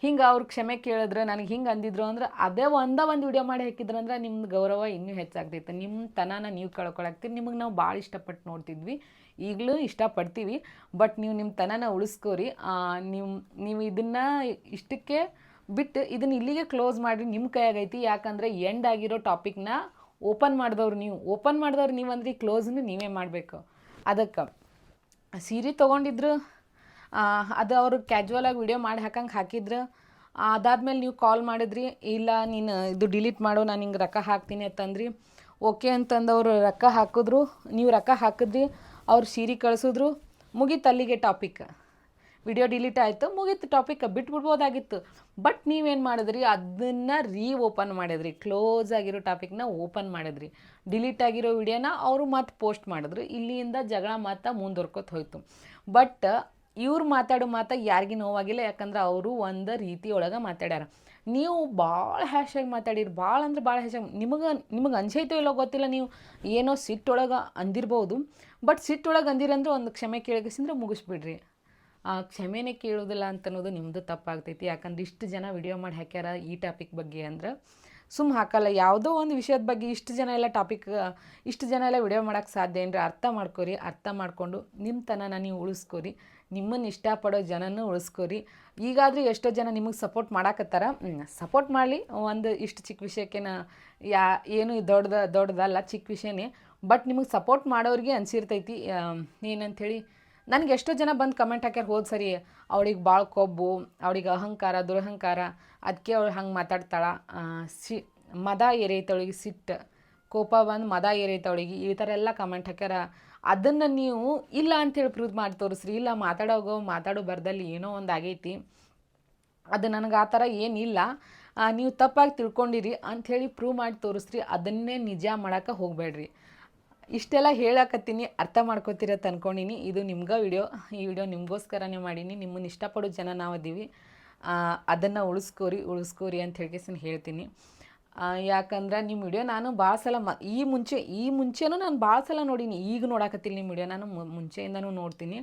ಹಿಂಗೆ ಅವ್ರು ಕ್ಷಮೆ ಕೇಳಿದ್ರೆ, ನನಗೆ ಹಿಂಗೆ ಅಂದಿದ್ರು ಅಂದ್ರೆ, ಅದೇ ಒಂದೇ ಒಂದು ವಿಡಿಯೋ ಮಾಡಿ ಹಾಕಿದ್ರು ಅಂದ್ರೆ, ನಿಮ್ದು ಗೌರವ ಇನ್ನೂ ಹೆಚ್ಚಾಗ್ತೈತೆ. ನಿಮ್ಮ ತನನ ನೀವು ಕಳ್ಕೊಳಕ್ತೀರಿ. ನಿಮಗೆ ನಾವು ಭಾಳ ಇಷ್ಟಪಟ್ಟು ನೋಡ್ತಿದ್ವಿ. ಈಗಲೂ ಇಷ್ಟಪಡ್ತೀವಿ. ಬಟ್ ನೀವು ನಿಮ್ಮ ತನನ ಉಳಿಸ್ಕೋರಿ. ನೀವು ನೀವು ಇದನ್ನು ಇಷ್ಟಕ್ಕೆ ಬಿಟ್ಟು ಇದನ್ನು ಇಲ್ಲಿಗೆ ಕ್ಲೋಸ್ ಮಾಡಿ ನಿಮ್ಮ ಕೈಯಾಗೈತಿ ಯಾಕಂದರೆ ಎಂಡ್ ಆಗಿರೋ ಟಾಪಿಕ್ನ ಓಪನ್ ಮಾಡಿದವ್ರು ನೀವು. ಓಪನ್ ಮಾಡಿದವ್ರು ನೀವು ಅಂದ್ರೆ ಕ್ಲೋಸ್ನು ನೀವೇ ಮಾಡಬೇಕು. ಅದಕ್ಕೆ. ಸೀರೆ ತೊಗೊಂಡಿದ್ರು ಅದು ಅವರು ಕ್ಯಾಜುವಲಾಗಿ ವಿಡಿಯೋ ಮಾಡಿ ಹಾಕಂಗೆ ಹಾಕಿದ್ರು. ಅದಾದ್ಮೇಲೆ ನೀವು ಕಾಲ್ ಮಾಡಿದ್ರಿ, ಇಲ್ಲ ನೀನು ಇದು ಡಿಲೀಟ್ ಮಾಡು, ನಾನು ಹಿಂಗೆ ರೊಕ್ಕ ಹಾಕ್ತೀನಿ ಅಂತಂದ್ರಿ. ಓಕೆ ಅಂತಂದು ಅವರು ರೊಕ್ಕ ಹಾಕಿದ್ರು, ನೀವು ರೊಕ್ಕ ಹಾಕಿದ್ರಿ, ಅವ್ರು ಸೀರೆ ಕಳಿಸಿದ್ರು. ಮುಗೀತು ಅಲ್ಲಿಗೆ ಟಾಪಿಕ್ ವಿಡಿಯೋ ಡಿಲೀಟ್ ಆಯಿತು, ಮುಗೀತು. ಟಾಪಿಕ್ ಬಿಟ್ಬಿಡ್ಬೋದಾಗಿತ್ತು. ಬಟ್ ನೀವೇನು ಮಾಡಿದ್ರಿ? ಅದನ್ನು ರೀ ಓಪನ್ ಮಾಡಿದ್ರಿ. ಕ್ಲೋಸ್ ಆಗಿರೋ ಟಾಪಿಕ್ನ ಓಪನ್ ಮಾಡಿದ್ರಿ. ಡಿಲೀಟ್ ಆಗಿರೋ ವಿಡಿಯೋನ ಅವರು ಮತ್ತೆ ಪೋಸ್ಟ್ ಮಾಡಿದ್ರು. ಇಲ್ಲಿಂದ ಜಗಳ ಮಾತಾ ಮುಂದುವರ್ಕೋತ ಹೋಯ್ತು. ಬಟ್ ಇವ್ರು ಮಾತಾಡೋ ಮಾತ ಯಾರಿಗೂ ನೋವಾಗಿಲ್ಲ. ಯಾಕಂದ್ರೆ ಅವರು ಒಂದು ರೀತಿ ಒಳಗೆ ಮಾತಾಡ್ಯಾರ. ನೀವು ಭಾಳ ಹ್ಯಾಶಾಗಿ ಮಾತಾಡಿರಿ. ಭಾಳ ಅಂದ್ರೆ ಭಾಳ ಹ್ಯಾಶಾಗಿ ನಿಮಗೆ ನಿಮಗೆ ಅನ್ಸೈತೋ ಇಲ್ಲೋ ಗೊತ್ತಿಲ್ಲ. ನೀವು ಏನೋ ಸಿಟ್ಟೊಳಗೆ ಅಂದಿರ್ಬೋದು. ಬಟ್ ಸಿಟ್ಟೊಳಗೆ ಅಂದಿರಂದ್ರೆ ಒಂದು ಕ್ಷಮೆ ಕೇಳಿಸಿದ್ರೆ ಮುಗಿಸ್ಬಿಡ್ರಿ. ಕ್ಷಮೆನೇ ಕೇಳೋದಿಲ್ಲ ಅಂತ ಅನ್ನೋದು ನಿಮ್ಮದು ತಪ್ಪಾಗ್ತೈತಿ. ಯಾಕಂದ್ರೆ ಇಷ್ಟು ಜನ ವಿಡಿಯೋ ಮಾಡಿ ಹಾಕ್ಯಾರ ಈ ಟಾಪಿಕ್ ಬಗ್ಗೆ ಅಂದ್ರೆ. ಸುಮ್ಮ ಹಾಕಲ್ಲ, ಯಾವುದೋ ಒಂದು ವಿಷಯದ ಬಗ್ಗೆ ಇಷ್ಟು ಜನ ಎಲ್ಲ ಟಾಪಿಕ್ ಇಷ್ಟು ಜನ ಎಲ್ಲ ವಿಡಿಯೋ ಮಾಡೋಕ್ಕೆ ಸಾಧ್ಯ ಏನ್ರಿ? ಅರ್ಥ ಮಾಡ್ಕೊರಿ, ಅರ್ಥ ಮಾಡಿಕೊಂಡು ನಿಮ್ಮ ತನನ ನೀವು ಉಳಿಸ್ಕೊರಿ, ನಿಮ್ಮನ್ನು ಇಷ್ಟಪಡೋ ಜನನೂ ಉಳಿಸ್ಕೊರಿ. ಈಗಾದರೂ ಎಷ್ಟೋ ಜನ ನಿಮಗೆ ಸಪೋರ್ಟ್ ಮಾಡಾಕತ್ತಾರ. ಸಪೋರ್ಟ್ ಮಾಡಲಿ. ಒಂದು ಇಷ್ಟು ಚಿಕ್ಕ ವಿಷಯಕ್ಕೆ ನಾ ಯಾ, ಏನು ದೊಡ್ಡದ, ದೊಡ್ಡದಲ್ಲ ಚಿಕ್ಕ ವಿಷಯನೇ. ಬಟ್ ನಿಮಗೆ ಸಪೋರ್ಟ್ ಮಾಡೋರಿಗೆ ಅನ್ಸಿರ್ತೈತಿ. ಏನಂಥೇಳಿ ನನಗೆ ಎಷ್ಟೋ ಜನ ಬಂದು ಕಮೆಂಟ್ ಹಾಕ್ಯಾರ, ಹೋದ ಸರಿ ಅವಳಿಗೆ ಭಾಳ ಕೊಬ್ಬು, ಅವಳಿಗೆ ಅಹಂಕಾರ, ದುರಹಂಕಾರ ಅದಕ್ಕೆ ಅವಳು ಹಂಗೆ ಮಾತಾಡ್ತಾಳ. ಸಿ, ಮದ ಏರೈತೆ ಅವಳಿಗೆ ಸಿಟ್ಟು, ಕೋಪ ಬಂದು ಮದ ಏರೈತೆ ಅವಳಿಗೆ ಈ ಥರ ಎಲ್ಲ ಕಮೆಂಟ್ ಹಾಕ್ಯಾರ. ಅದನ್ನು ನೀವು ಇಲ್ಲ ಅಂತೇಳಿ ಪ್ರೂವ್ ಮಾಡಿ ತೋರಿಸ್ರಿ, ಇಲ್ಲ ಮಾತಾಡೋಗೋ, ಮಾತಾಡೋ ಬರ್ದಲ್ಲಿ ಏನೋ ಒಂದು ಆಗೈತಿ. ಅದು ನನಗೆ ಆ ಥರ ಏನಿಲ್ಲ ನೀವು ತಪ್ಪಾಗಿ ತಿಳ್ಕೊಂಡಿರಿ ಅಂಥೇಳಿ ಪ್ರೂವ್ ಮಾಡಿ ತೋರಿಸ್ರಿ, ಅದನ್ನೇ ನಿಜ ಮಾಡೋಕ್ಕೆ ಹೋಗಬೇಡ್ರಿ. ಇಷ್ಟೆಲ್ಲ ಹೇಳಾಕತ್ತೀನಿ, ಅರ್ಥ ಮಾಡ್ಕೋತೀರತ್ತ ಅನ್ಕೊಂಡಿನಿ. ಇದು ನಿಮ್ಗೆ ವಿಡಿಯೋ. ಈ ವಿಡಿಯೋ ನಿಮಗೋಸ್ಕರನೇ ಮಾಡೀನಿ. ನಿಮ್ಮನ್ನು ಇಷ್ಟಪಡೋ ಜನ ನಾವು ಅದೀವಿ ಅದನ್ನು ಉಳಿಸ್ಕೋರಿ ಉಳಿಸ್ಕೋರಿ ಅಂತ ಹೇಳ್ಕೇಸಿನ ಹೇಳ್ತೀನಿ. ಯಾಕಂದ್ರೆ ನಿಮ್ಮ ವಿಡಿಯೋ ನಾನು ಭಾಳ ಸಲ ಮ, ಈ ಮುಂಚೆ, ಈ ಮುಂಚೆನೂ ನಾನು ಭಾಳ ಸಲ ನೋಡೀನಿ. ಈಗ ನೋಡಾಕತ್ತಿಲ್ಲ ನಿಮ್ಮ ವಿಡಿಯೋ. ನಾನು ಮುಂಚೆಯಿಂದನೂ ನೋಡ್ತೀನಿ.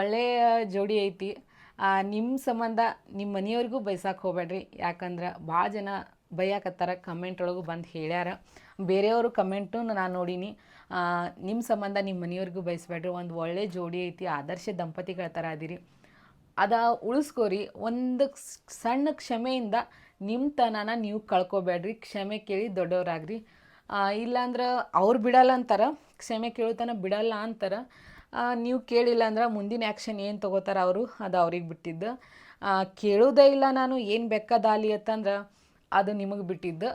ಒಳ್ಳೆಯ ಜೋಡಿ ಐತಿ. ನಿಮ್ಮ ಸಂಬಂಧ ನಿಮ್ಮ ಮನೆಯವ್ರಿಗೂ ಬೈಸಕ್ಕೆ ಹೋಗ್ಬೇಡ್ರಿ ಯಾಕಂದ್ರೆ ಭಾಳ ಜನ ಬೈಯಾಕತ್ತಾರ ಕಮೆಂಟ್ ಒಳಗೂ ಬಂದು ಹೇಳ್ಯಾರ. ಬೇರೆಯವರು ಕಮೆಂಟು ನಾನು ನೋಡೀನಿ. ನಿಮ್ಮ ಸಂಬಂಧ ನಿಮ್ಮ ಮನೆಯವ್ರಿಗೂ ಬಯಸ್ಬೇಡ್ರಿ ಒಂದು ಒಳ್ಳೆ ಜೋಡಿ ಐತಿ, ಆದರ್ಶ ದಂಪತಿಗಳ ಥರ ಅದಿರಿ. ಅದ ಉಳಿಸ್ಕೋರಿ, ಒಂದು ಸಣ್ಣ ಕ್ಷಮೆಯಿಂದ ನಿಮ್ಮ ತನನ ನೀವು ಕಳ್ಕೊಬೇಡ್ರಿ ಕ್ಷಮೆ ಕೇಳಿ ದೊಡ್ಡವರಾಗ್ರಿ. ಇಲ್ಲಾಂದ್ರೆ ಅವ್ರು ಬಿಡಲ್ಲ ಅಂತಾರ, ಕ್ಷಮೆ ಕೇಳೋತನ ಬಿಡಲ್ಲ ಅಂತಾರ. ನೀವು ಕೇಳಿಲ್ಲ ಅಂದ್ರೆ ಮುಂದಿನ ಆ್ಯಕ್ಷನ್ ಏನು ತೊಗೋತಾರ ಅವರು, ಅದು ಅವ್ರಿಗೆ ಬಿಟ್ಟಿದ್ದು. ಕೇಳೋದೇ ಇಲ್ಲ ನಾನು, ಏನು ಬೆಕ್ಕದಾಲಿ ಅಂತಂದ್ರೆ ಅದು ನಿಮಗೆ ಬಿಟ್ಟಿದ್ದು.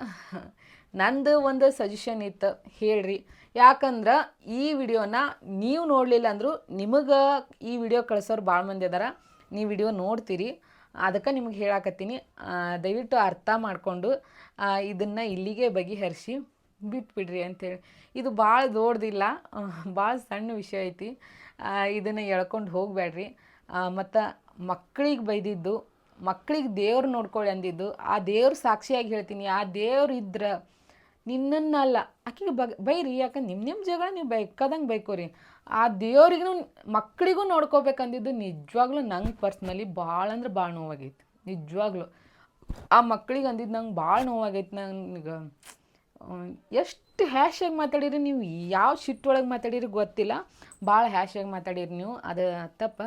ನಂದು ಒಂದು ಸಜೆಷನ್ ಇತ್ತು, ಹೇಳ್ರಿ. ಯಾಕಂದ್ರೆ ಈ ವಿಡಿಯೋನ ನೀವು ನೋಡಲಿಲ್ಲ ಅಂದರೂ ನಿಮಗೆ ಈ ವಿಡಿಯೋ ಕಳ್ಸೋರು ಭಾಳ ಮಂದಿ ಅದಾರ. ನೀವು ವಿಡಿಯೋ ನೋಡ್ತೀರಿ. ಅದಕ್ಕೆ ನಿಮಗೆ ಹೇಳಾಕತ್ತೀನಿ. ದಯವಿಟ್ಟು ಅರ್ಥ ಮಾಡಿಕೊಂಡು ಇದನ್ನು ಇಲ್ಲಿಗೆ ಬಗೆಹರಿಸಿ ಬಿಟ್ಬಿಡ್ರಿ ಅಂತೇಳಿ. ಇದು ಭಾಳ ದೊಡ್ಡದಿಲ್ಲ ಭಾಳ ಸಣ್ಣ ವಿಷಯ ಐತಿ. ಇದನ್ನು ಎಳ್ಕೊಂಡು ಹೋಗಬೇಡ್ರಿ ಮತ್ತು ಮಕ್ಕಳಿಗೆ ಬೈದಿದ್ದು ಮಕ್ಕಳಿಗೆ ದೇವ್ರು ನೋಡ್ಕೊಳ್ಳಿ ಅಂದಿದ್ದು, ಆ ದೇವ್ರ ಸಾಕ್ಷಿಯಾಗಿ ಹೇಳ್ತೀನಿ, ಆ ದೇವ್ರು ಇದ್ರೆ ನಿನ್ನನ್ನಲ್ಲ. ಆಕೆಗೆ ಬಗ್, ಬೈರಿ, ಯಾಕಂದ್ರೆ ನಿಮ್ಮ ನಿಮ್ಮ ಜಗಳ ನೀವು ಬೈಕದಂಗೆ ಬೈಕೋರಿ. ಆ ದೇವ್ರಿಗೂ ಮಕ್ಕಳಿಗೂ ನೋಡ್ಕೋಬೇಕಂದಿದ್ದು ನಿಜವಾಗ್ಲೂ ನಂಗೆ ಪರ್ಸ್ನಲಿ ಭಾಳ ಅಂದ್ರೆ ಭಾಳ ನೋವಾಗೈತಿ. ನಿಜವಾಗ್ಲೂ. ಆ ಮಕ್ಕಳಿಗೆ ಅಂದಿದ್ದು ನಂಗೆ ಭಾಳ ನೋವಾಗೈತಿ ನನಗೆ ಎಷ್ಟು ಹ್ಯಾಶಾಗಿ ಮಾತಾಡಿರಿ ನೀವು? ಯಾವ ಶಿಟ್ಟೊಳಗೆ ಮಾತಾಡಿರಿ ಗೊತ್ತಿಲ್ಲ. ಭಾಳ ಹ್ಯಾಶಾಗಿ ಮಾತಾಡಿರಿ ನೀವು. ಅದು ತಪ್ಪ.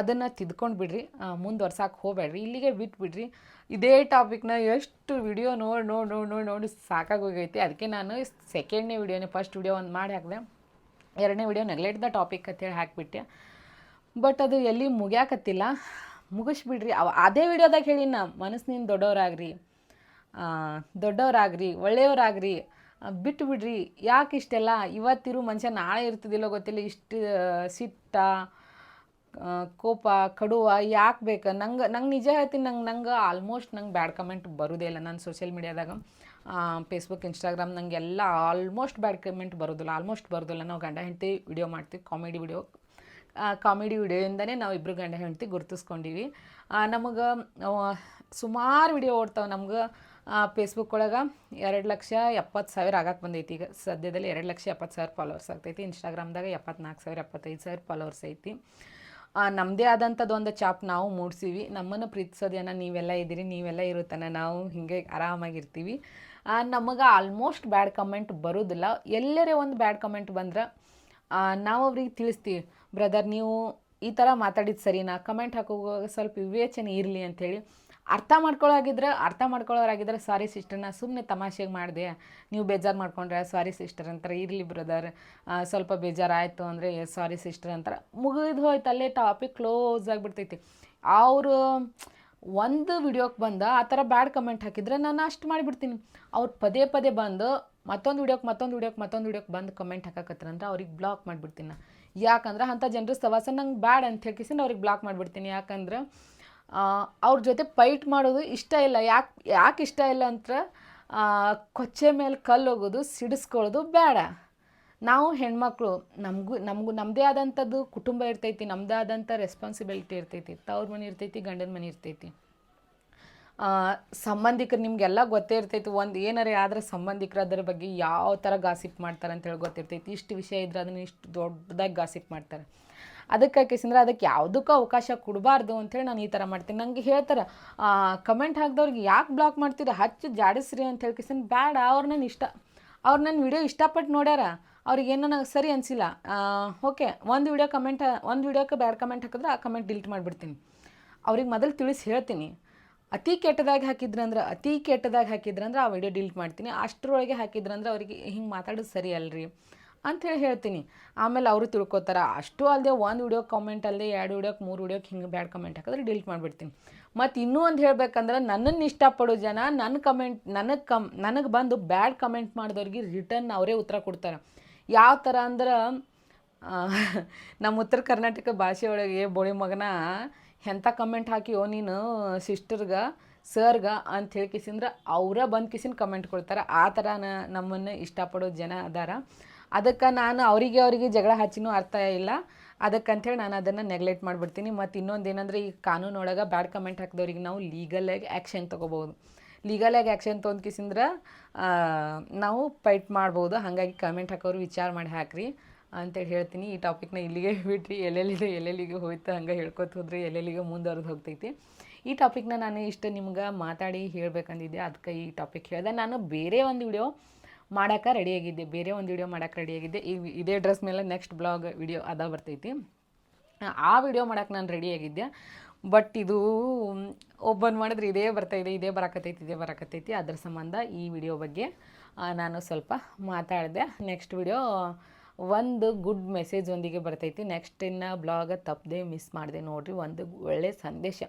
ಅದನ್ನು ತಿದ್ಕೊಂಡು ಬಿಡ್ರಿ. ಮುಂದುವರ್ಸಕ್ಕೆ ಹೋಗಬೇಡ್ರಿ. ಇಲ್ಲಿಗೆ ಬಿಟ್ಬಿಡ್ರಿ. ಇದೇ ಟಾಪಿಕ್ನ ಎಷ್ಟು ವಿಡಿಯೋ ನೋಡಿ ನೋಡಿ ನೋಡಿ ನೋಡಿ ನೋಡಿ ಸಾಕಾಗೋಗೈತಿ. ಅದಕ್ಕೆ ನಾನು ಸೆಕೆಂಡ್ನೇ ವಿಡಿಯೋನೇ ಫಸ್ಟ್ ವಿಡಿಯೋ ಒಂದು ಮಾಡಿ ಹಾಕಿದೆ. ಎರಡನೇ ವಿಡಿಯೋ ನೆಗ್ಲೆಟ್ ದ ಟಾಪಿಕ್ ಅಂತೇಳಿ ಹಾಕಿಬಿಟ್ಟೆ. ಬಟ್ ಅದು ಎಲ್ಲಿ ಮುಗ್ಯಾಕತ್ತಿಲ್ಲ. ಮುಗಿಸ್ಬಿಡ್ರಿ. ಅವ ಅದೇ ವಿಡಿಯೋದಾಗ ಹೇಳಿ ನಾ ಮನಸ್ಸಿನಿಂದ ದೊಡ್ಡವರಾಗ್ರಿ. ದೊಡ್ಡವರಾಗ್ರಿ. ಒಳ್ಳೆಯವರಾಗ್ರಿ. ಬಿಟ್ಟು ಬಿಡ್ರಿ ಯಾಕೆ ಇಷ್ಟೆಲ್ಲ? ಇವತ್ತಿರು ಮನುಷ್ಯ ನಾಳೆ ಇರ್ತದಿಲ್ಲೋ ಗೊತ್ತಿಲ್ಲ. ಇಷ್ಟು ಸಿಟ್ಟ ಕೋಪ, ಕಡುವ ಯಾಕೆ ಬೇಕು ನಂಗೆ ನಂಗೆ ನಿಜ ಹೇಳ್ತೀನಿ, ನಂಗೆ ನಂಗೆ ಆಲ್ಮೋಸ್ಟ್ ನಂಗೆ ಬ್ಯಾಡ್ ಕಮೆಂಟ್ ಬರೋದೇ ಇಲ್ಲ. ನಾನು ಸೋಷಿಯಲ್ ಮೀಡ್ಯಾದಾಗ ಫೇಸ್ಬುಕ್ ಇನ್ಸ್ಟಾಗ್ರಾಮ್ ನಂಗೆಲ್ಲ ಆಲ್ಮೋಸ್ಟ್ ಬ್ಯಾಡ್ ಕಮೆಂಟ್ ಬರೋದಿಲ್ಲ. ಆಲ್ಮೋಸ್ಟ್ ಬರೋದಿಲ್ಲ. ನಾವು ಗಂಡ, ಹೆಂಡತಿ ವಿಡಿಯೋ ಮಾಡ್ತೀವಿ ಕಾಮಿಡಿ ವಿಡಿಯೋ ಕಾಮಿಡಿ ವಿಡಿಯೋಯಿಂದನೇ ನಾವು ಇಬ್ಬರು ಗಂಡ, ಹೆಂಡತಿ ಗುರುತಿಸ್ಕೊಂಡಿವಿ. ನಮಗೆ ಸುಮಾರು ವಿಡಿಯೋ ಓಡ್ತಾವೆ. ನಮ್ಗೆ ಫೇಸ್ಬುಕ್ ಒಳಗೆ ಎರಡು ಲಕ್ಷ ಎಪ್ಪತ್ತು ಸಾವಿರ ಆಗಕ್ಕೆ ಬಂದೈತಿ. ಈಗ ಸದ್ಯದಲ್ಲಿ ಎರಡು ಲಕ್ಷ ಎಪ್ಪತ್ತು ಸಾವಿರ ಫಾಲೋವರ್ಸ್ ಆಗ್ತೈತಿ. ಇನ್ಸ್ಟಾಗ್ರಾಮ್ದಾಗ ಎಪ್ಪತ್ನಾಲ್ಕು ಸಾವಿರ, ಎಪ್ಪತ್ತೈದು ಸಾವಿರ ಫಾಲೋವರ್ಸ್ ಐತಿ. ನಮ್ಮದೇ ಆದಂಥದ್ದು ಒಂದು ಚಾಪ್ ನಾವು ಮೂಡ್ಸೀವಿ. ನಮ್ಮನ್ನು ಪ್ರೀತಿಸೋದೇನ, ನೀವೆಲ್ಲ ಇದ್ದೀರಿ, ನೀವೆಲ್ಲ ಇರುತ್ತಾನೆ, ನಾವು ಹಿಂಗೆ ಆರಾಮಾಗಿರ್ತೀವಿ. ನಮಗೆ ಆಲ್ಮೋಸ್ಟ್ ಬ್ಯಾಡ್ ಕಮೆಂಟ್ ಬರೋದಿಲ್ಲ. ಎಲ್ಲರೇ ಒಂದು ಬ್ಯಾಡ್ ಕಮೆಂಟ್ ಬಂದ್ರೆ ನಾವು ಅವ್ರಿಗೆ ತಿಳಿಸ್ತೀವಿ ಬ್ರದರ್ ನೀವು ಈ ಥರ ಮಾತಾಡಿದ್ದು ಸರಿನಾ? ಕಮೆಂಟ್ ಹಾಕುವಾಗ ಸ್ವಲ್ಪ ವಿವೇಚನೆ ಇರಲಿ ಅಂಥೇಳಿ ಅರ್ಥ ಮಾಡ್ಕೊಳ್ಳೋಗಿದ್ರೆ ಅರ್ಥ ಮಾಡ್ಕೊಳ್ಳೋರಾಗಿದ್ರೆ ಸಾರಿ ಸಿಸ್ಟರ್ನ ಸುಮ್ಮನೆ ತಮಾಷೆಗೆ ಮಾಡಿದೆ. ನೀವು ಬೇಜಾರು ಮಾಡ್ಕೊಂಡ್ರೆ, ಸಾರಿ ಸಿಸ್ಟರ್ ಅಂತಾರೆ. ಇರಲಿ ಬ್ರದರ್ ಸ್ವಲ್ಪ ಬೇಜಾರಾಯಿತು ಅಂದರೆ ಸಾರಿ ಸಿಸ್ಟರ್ ಅಂತಾರೆ. ಮುಗಿದು ಹೋಯ್ತು, ಅಲ್ಲೇ ಟಾಪಿಕ್ ಕ್ಲೋಸ್ ಆಗಿಬಿಡ್ತೈತಿ. ಅವರು ಒಂದು ವಿಡಿಯೋಕ್ಕೆ ಬಂದ, ಆ ಥರ ಬ್ಯಾಡ್ ಕಮೆಂಟ್ ಹಾಕಿದ್ರೆ ನಾನು ಅಷ್ಟು ಮಾಡಿಬಿಡ್ತೀನಿ. ಅವ್ರು ಪದೇ ಪದೇ ಬಂದು, ಮತ್ತೊಂದು ವಿಡಿಯೋಕ್ಕೆ ಮತ್ತೊಂದು ವಿಡಿಯೋಕ್ಕೆ ಮತ್ತೊಂದು ವಿಡಿಯೋಕ್ಕೆ ಬಂದು ಕಮೆಂಟ್ ಹಾಕಕತ್ತರಂದ್ರೆ ಅವ್ರಿಗೆ ಬ್ಲಾಕ್ ಮಾಡಿಬಿಡ್ತೀನಿ. ಯಾಕಂದ್ರೆ ಅಂಥ ಜನರು ಸವಾಸ ನಂಗೆ ಬ್ಯಾಡ್ ಅಂತ ಹೇಳ್ಕಿಸಿಂದ ಅವ್ರಿಗೆ ಬ್ಲಾಕ್ ಮಾಡಿಬಿಡ್ತೀನಿ. ಯಾಕಂದ್ರೆ ಅವ್ರ ಜೊತೆ ಫೈಟ್ ಮಾಡೋದು ಇಷ್ಟ ಇಲ್ಲ. ಯಾಕೆ ಯಾಕೆ ಇಷ್ಟ ಇಲ್ಲ ಅಂತ ಕೊಚ್ಚೆ ಮೇಲೆ ಕಲ್ಲು ಹೋಗೋದು, ಸಿಡಿಸ್ಕೊಳ್ಳೋದು ಬೇಡ. ನಾವು ಹೆಣ್ಮಕ್ಳು, ನಮಗೂ ನಮಗೂ ನಮ್ಮದೇ ಆದಂಥದ್ದು ಕುಟುಂಬ ಇರ್ತೈತಿ ನಮ್ಮದೇ ಆದಂಥ ರೆಸ್ಪಾನ್ಸಿಬಿಲಿಟಿ ಇರ್ತೈತಿ, ತವ್ರ ಮನೆ ಇರ್ತೈತಿ, ಗಂಡನ ಮನೆ ಇರ್ತೈತಿ. ಸಂಬಂಧಿಕರು ನಿಮಗೆಲ್ಲ ಗೊತ್ತೇ ಇರ್ತೈತಿ, ಒಂದು ಏನಾರೇ ಆದ್ರೆ ಸಂಬಂಧಿಕರು ಅದರ ಬಗ್ಗೆ ಯಾವ ಥರ ಗಾಸಿಪ್ ಮಾಡ್ತಾರೆ ಅಂತೇಳಿ ಗೊತ್ತಿರ್ತೈತಿ. ಇಷ್ಟು ವಿಷಯ ಇದ್ರೆ ಅದನ್ನು ಇಷ್ಟು ದೊಡ್ಡದಾಗಿ ಗಾಸಿಪ್ ಮಾಡ್ತಾರೆ. ಅದಕ್ಕೆ ಯಾಕೆಸಂದ್ರೆ ಅದಕ್ಕೆ ಯಾವುದಕ್ಕೂ ಅವಕಾಶ ಕೊಡಬಾರ್ದು ಅಂಥೇಳಿ ನಾನು ಈ ಥರ ಮಾಡ್ತೀನಿ. ನನಗೆ ಹೇಳ್ತಾರೆ ಕಮೆಂಟ್ ಹಾಕಿದವ್ರಿಗೆ ಯಾಕೆ ಬ್ಲಾಕ್ ಮಾಡ್ತೀರ? ಹಚ್ಚು ಜಾಡಿಸ್ರಿ ಅಂತ ಹೇಳಿ ಕಿಸನ್ ಬ್ಯಾಡ, ಅವ್ರು ನನ್ನ ಇಷ್ಟ, ಅವ್ರು ನನ್ನ ವಿಡಿಯೋ ಇಷ್ಟಪಟ್ಟು ನೋಡ್ಯಾರ, ಅವ್ರಿಗೆ ಏನೋ ನನಗೆ ಸರಿ ಅನಿಸಿಲ್ಲ. ಓಕೆ, ಒಂದು ವಿಡಿಯೋ ಕಮೆಂಟ್ ಒಂದು ವಿಡಿಯೋಕ್ಕೆ ಬ್ಯಾಡ್ ಕಮೆಂಟ್ ಹಾಕಿದ್ರೆ ಆ ಕಮೆಂಟ್ ಡಿಲೀಟ್ ಮಾಡಿಬಿಡ್ತೀನಿ. ಅವ್ರಿಗೆ ಮೊದಲು ತಿಳಿಸಿ ಹೇಳ್ತೀನಿ. ಅತಿ ಕೆಟ್ಟದಾಗಿ ಹಾಕಿದ್ರಂದ್ರೆ, ಅತಿ ಕೆಟ್ಟದಾಗಿ ಹಾಕಿದ್ರಂದ್ರೆ ಆ ವಿಡಿಯೋ ಡಿಲೀಟ್ ಮಾಡ್ತೀನಿ. ಅಷ್ಟರೊಳಗೆ ಹಾಕಿದ್ರಂದ್ರೆ ಅವರಿಗೆ ಹಿಂಗೆ ಮಾತಾಡೋದು ಸರಿ ಅಲ್ರಿ. ಅಂಥೇಳಿ ಹೇಳ್ತೀನಿ. ಆಮೇಲೆ ಅವರು ತಿಳ್ಕೊತಾರೆ. ಅಷ್ಟು ಅಲ್ಲದೆ ಒಂದು ವಿಡಿಯೋ ಕಾಮೆಂಟ್ ಅಲ್ಲದೆ ಎರಡು ವಿಡಿಯೋಕ್ಕೆ ಮೂರು ವಿಡಿಯೋಕ್ಕೆ ಹಿಂಗೆ ಬ್ಯಾಡ್ ಕಮೆಂಟ್ ಹಾಕಿದ್ರೆ ಡಿಲೀಟ್ ಮಾಡಿಬಿಡ್ತೀನಿ. ಮತ್ತು ಇನ್ನೂ ಒಂದು ಹೇಳಬೇಕಂದ್ರೆ ನನ್ನನ್ನು ಇಷ್ಟಪಡೋ ಜನ ನನ್ನ ಕಮೆಂಟ್ ನನಗೆ ಕಮ್, ನನಗೆ ಬಂದು ಬ್ಯಾಡ್ ಕಮೆಂಟ್ ಮಾಡಿದವ್ರಿಗೆ ರಿಟರ್ನ್ ಅವರೇ ಉತ್ತರ ಕೊಡ್ತಾರೆ. ಯಾವ ಥರ ಅಂದ್ರೆ ನಮ್ಮ ಉತ್ತರ ಕರ್ನಾಟಕ ಭಾಷೆ ಒಳಗೆ ಬೋಳಿ ಮಗನ ಎಂಥ ಕಮೆಂಟ್ ಹಾಕಿಯೋ ನೀನು ಸಿಸ್ಟರ್ಗೆ ಸರ್ಗ ಅಂತ ಹೇಳಿ ಕಿಸಿಂದ್ರೆ ಅವರ ಬಂದು ಕಿಸಿನ ಕಮೆಂಟ್ ಕೊಡ್ತಾರೆ. ಆ ಥರ ನಮ್ಮನ್ನು ಇಷ್ಟಪಡೋ ಜನ ಅದಾರ. ಅದಕ್ಕೆ ನಾನು ಅವರಿಗೆ ಅವರಿಗೆ ಜಗಳ ಹಚ್ಚಿನೂ ಅರ್ಥ ಇಲ್ಲ. ಅದಕ್ಕಂಥೇಳಿ ನಾನು ಅದನ್ನು ನೆಗ್ಲೆಕ್ಟ್ ಮಾಡಿಬಿಡ್ತೀನಿ. ಮತ್ತು ಇನ್ನೊಂದು ಏನಂದರೆ ಈ ಕಾನೂನೊಳಗೆ ಬ್ಯಾಡ್ ಕಮೆಂಟ್ ಹಾಕಿದವ್ರಿಗೆ ನಾವು ಲೀಗಲಾಗಿ ಆ್ಯಕ್ಷನ್ ತೊಗೋಬೋದು ಲೀಗಲಾಗಿ ಆ್ಯಕ್ಷನ್ ತೊಗೊಂಡ್ಕಿಸಿಂದ್ರೆ ನಾವು ಫೈಟ್ ಮಾಡ್ಬೋದು. ಹಾಗಾಗಿ ಕಮೆಂಟ್ ಹಾಕೋರು ವಿಚಾರ ಮಾಡಿ ಹಾಕ್ರಿ. ಅಂತೇಳಿ ಹೇಳ್ತೀನಿ. ಈ ಟಾಪಿಕ್ನ ಇಲ್ಲಿಗೆ ಬಿಟ್ರಿ ಎಲ್ಲೆಲ್ಲಿದೆ, ಎಲ್ಲೆಲ್ಲಿಗೆ ಹೋಯ್ತು, ಹಂಗೆ ಹೇಳ್ಕೊತ ಹೋದ್ರೆ. ಎಲ್ಲೆಲ್ಲಿಗೆ ಮುಂದುವರೆದು ಹೋಗ್ತೈತಿ. ಈ ಟಾಪಿಕ್ನ ನಾನು ಇಷ್ಟು ನಿಮ್ಗೆ ಮಾತಾಡಿ ಹೇಳ್ಬೇಕಂದಿದ್ದೆ. ಅದಕ್ಕೆ ಈ ಟಾಪಿಕ್ ಹೇಳಿದೆ. ನಾನು ಬೇರೆ ಒಂದು ವಿಡಿಯೋ ಮಾಡೋಕೆ ರೆಡಿಯಾಗಿದ್ದೆ ಬೇರೆ ಒಂದು ವಿಡಿಯೋ ಮಾಡೋಕೆ ರೆಡಿಯಾಗಿದ್ದೆ ಈ ಇದೇ ಡ್ರೆಸ್ ಮೇಲೆ ನೆಕ್ಸ್ಟ್ ಬ್ಲಾಗ್ ವಿಡಿಯೋ ಅದ ಬರ್ತೈತಿ. ಆ ವಿಡಿಯೋ ಮಾಡೋಕೆ ನಾನು ರೆಡಿಯಾಗಿದ್ದೆ ಬಟ್ ಇದು ಒಬ್ಬನ್ ಮಾಡಿದ್ರೆ ಇದೇ ಬರ್ತಾ ಇದೆ, ಇದೇ ಬರಕತ್ತೈತಿ ಇದೇ ಬರಕತ್ತೈತಿ. ಅದ್ರ ಸಂಬಂಧ ಈ ವಿಡಿಯೋ ಬಗ್ಗೆ ನಾನು ಸ್ವಲ್ಪ ಮಾತಾಡಿದೆ. ನೆಕ್ಸ್ಟ್ ವಿಡಿಯೋ ಒಂದು ಗುಡ್ ಮೆಸೇಜ್ ಒಂದಿಗೆ ಬರ್ತೈತಿ. ನೆಕ್ಸ್ಟ್ ಇನ್ನು ಬ್ಲಾಗ್ ತಪ್ಪದೆ ಮಿಸ್ ಮಾಡಿದೆ ನೋಡಿರಿ. ಒಂದು ಒಳ್ಳೆಯ ಸಂದೇಶ.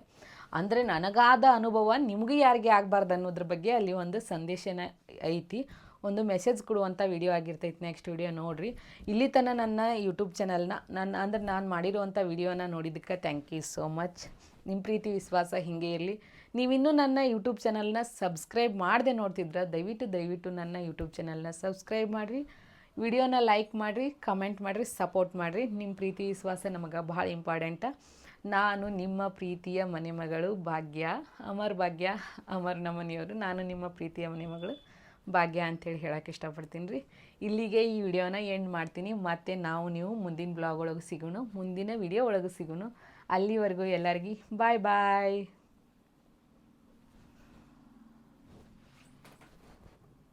ಅಂದರೆ ನನಗಾದ ಅನುಭವ ನಿಮಗೂ ಯಾರಿಗೆ ಆಗಬಾರ್ದು ಅನ್ನೋದ್ರ ಬಗ್ಗೆ ಅಲ್ಲಿ ಒಂದು ಸಂದೇಶನ ಐತಿ. ಒಂದು ಮೆಸೇಜ್ ಕೊಡುವಂಥ ವಿಡಿಯೋ ಆಗಿರ್ತೈತೆ ನೆಕ್ಸ್ಟ್ ವಿಡಿಯೋ ನೋಡಿರಿ. ಇಲ್ಲಿ ತನಕ ನನ್ನ ಯೂಟ್ಯೂಬ್ ಚಾನಲ್ನ ನನ್ನ ಅಂದ್ರೆ ನಾನು ಮಾಡಿರುವಂಥ ವಿಡಿಯೋನ ನೋಡಿದ್ದಕ್ಕೆ ಥ್ಯಾಂಕ್ ಯು ಸೋ ಮಚ್ ನಿಮ್ಮ ಪ್ರೀತಿ, ವಿಶ್ವಾಸ ಹೀಗೆ ಇರಲಿ. ನೀವಿನ್ನೂ ನನ್ನ ಯೂಟ್ಯೂಬ್ ಚಾನಲ್ನ ಸಬ್ಸ್ಕ್ರೈಬ್ ಮಾಡದೆ ನೋಡ್ತಿದ್ರೆ, ದಯವಿಟ್ಟು ದಯವಿಟ್ಟು ನನ್ನ ಯೂಟ್ಯೂಬ್ ಚಾನಲ್ನ ಸಬ್ಸ್ಕ್ರೈಬ್ ಮಾಡಿರಿ. ವಿಡಿಯೋನ ಲೈಕ್ ಮಾಡಿರಿ ಕಮೆಂಟ್ ಮಾಡಿರಿ ಸಪೋರ್ಟ್ ಮಾಡಿರಿ. ನಿಮ್ಮ ಪ್ರೀತಿ, ವಿಶ್ವಾಸ ನಮಗೆ ಭಾಳ ಇಂಪಾರ್ಟೆಂಟ ನಾನು ನಿಮ್ಮ ಪ್ರೀತಿಯ ಮನೆಮಗಳು ಭಾಗ್ಯ, ಅಮರ್ ಭಾಗ್ಯ, ಅಮರ್ ನಮ್ಮನೆಯವರು. ನಾನು ನಿಮ್ಮ ಪ್ರೀತಿಯ ಮನೆ ಮಗಳು ಭಾಗ್ಯ ಅಂತೇಳಿ ಹೇಳೋಕೆ ಇಷ್ಟಪಡ್ತೀನಿ ರೀ. ಇಲ್ಲಿಗೆ ಈ ವಿಡಿಯೋನ ಎಂಡ್ ಮಾಡ್ತೀನಿ. ಮತ್ತು ನಾವು ನೀವು ಮುಂದಿನ ಬ್ಲಾಗ್ ಒಳಗೆ ಸಿಗೋಣ. ಮುಂದಿನ ವಿಡಿಯೋ ಒಳಗೆ ಸಿಗೋಣ. ಅಲ್ಲಿವರೆಗೂ ಎಲ್ಲರಿಗೂ ಬಾಯ್ ಬಾಯ್